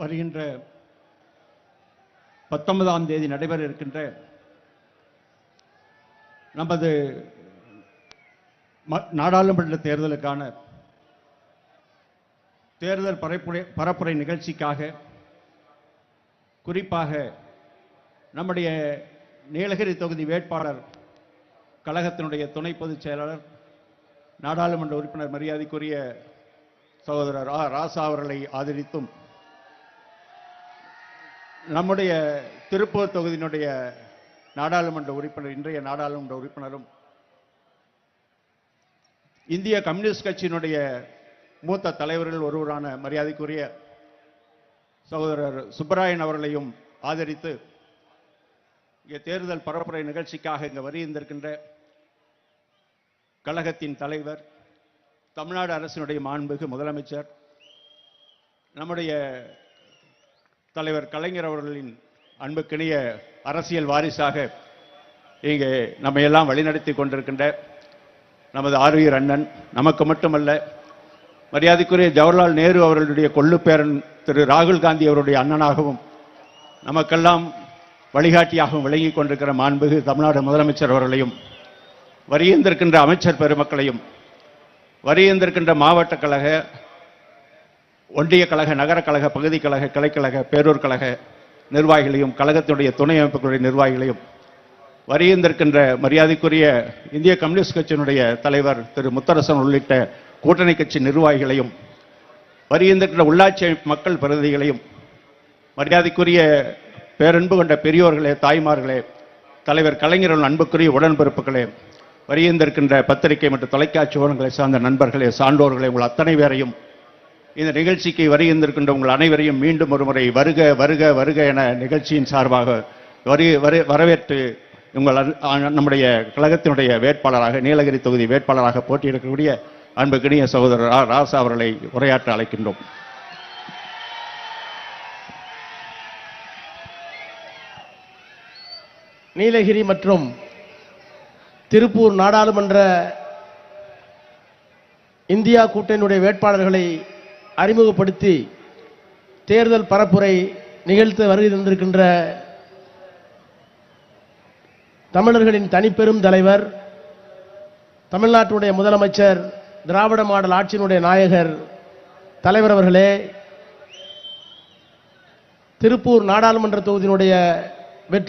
வருகின்ற பத்தொன்பதாம் தேதி நடைபெற இருக்கின்ற நமது நாடாளுமன்ற தேர்தலுக்கான தேர்தல் பரப்புரை பரப்புரை நிகழ்ச்சிக்காக குறிப்பாக நம்முடைய நீலகிரி தொகுதி வேட்பாளர் கழகத்தினுடைய துணை பொதுச் செயலாளர் நாடாளுமன்ற உறுப்பினர் மரியாதைக்குரிய சகோதரர் ஆ ராசா அவர்களை ஆதரித்தும் நம்முடைய திருப்பூர் தொகுதியினுடைய நாடாளுமன்ற உறுப்பினர் இன்றைய நாடாளுமன்ற உறுப்பினரும் இந்திய கம்யூனிஸ்ட் கட்சியினுடைய மூத்த தலைவர்கள் ஒருவரான மரியாதைக்குரிய சகோதரர் சுப்பராயன் அவர்களையும் ஆதரித்து இங்கே தேர்தல் பரப்புரை நிகழ்ச்சிக்காக இங்கே வருகின்றிருக்கின்ற கழகத்தின் தலைவர் தமிழ்நாடு அரசினுடைய மாண்புக்கு முதலமைச்சர் நம்முடைய தலைவர் கலைஞர் அவர்களின் அன்புக்கினிய அரசியல் வாரிசாக இங்கே நம்ம எல்லாம் வழிநடத்தி கொண்டிருக்கின்ற நமது ஆர்வீர் அண்ணன் நமக்கு மட்டுமல்ல மரியாதைக்குரிய ஜவஹர்லால் நேரு அவர்களுடைய கொள்ளுப்பேரன் திரு ராகுல் காந்தி அவருடைய அண்ணனாகவும் நமக்கெல்லாம் வழிகாட்டியாகவும் விளங்கி கொண்டிருக்கிற மாண்புகு தமிழ்நாடு முதலமைச்சர் அவர்களையும் வரியந்திருக்கின்ற அமைச்சர் பெருமக்களையும் வரியந்திருக்கின்ற மாவட்ட கழக ஒன்றிய கழக நகர கழக பகுதி கழக கிளைக்கழக பேரூர் கழக நிர்வாகிகளையும் கழகத்தினுடைய துணை அமைப்புகளுடைய நிர்வாகிகளையும் வருகின்றிருக்கின்ற மரியாதைக்குரிய இந்திய கம்யூனிஸ்ட் கட்சியினுடைய தலைவர் திரு முத்தரசன் உள்ளிட்ட கூட்டணி கட்சி நிர்வாகிகளையும் வருகின்றிருக்கின்ற உள்ளாட்சி அமைப்பு மக்கள் பிரதிநிதிகளையும் மரியாதைக்குரிய பேரன்பு கொண்ட பெரியோர்களே தாய்மார்களே தலைவர் கலைஞர்கள் அன்புக்குரிய உடன்பிறப்புகளே வருகின்றிருக்கின்ற பத்திரிகை மற்றும் தொலைக்காட்சி ஊடகங்களை சார்ந்த நண்பர்களே சான்றோர்களே உங்கள் அத்தனை பேரையும் இந்த நிகழ்ச்சிக்கு வருகின்றிருக்கின்ற உங்கள் அனைவரையும் மீண்டும் ஒருமுறை வருக வருக வருக என நிகழ்ச்சியின் சார்பாக வரு வரவேற்று உங்கள் அன்- நம்முடைய கழகத்தினுடைய வேட்பாளராக நீலகிரி தொகுதி வேட்பாளராக போட்டியிடக்கூடிய அன்புக்கினிய சகோதரர் ஆ. ராசா அவர்களை உரையாற்ற அழைக்கின்றோம் நீலகிரி மற்றும் திருப்பூர் நாடாளுமன்ற இந்தியா கூட்டணியுடைய வேட்பாளர்களை அறிமுகப்படுத்தி தேர்தல் பரப்புரை நிகழ்த்த வருகை தந்திருக்கின்ற தமிழர்களின் தனிப்பெரும் தலைவர் தமிழ்நாட்டுடைய முதலமைச்சர் திராவிட மாடல் ஆட்சியினுடைய நாயகர் தலைவர் அவர்களே திருப்பூர் நாடாளுமன்ற தொகுதியினுடைய வெற்றி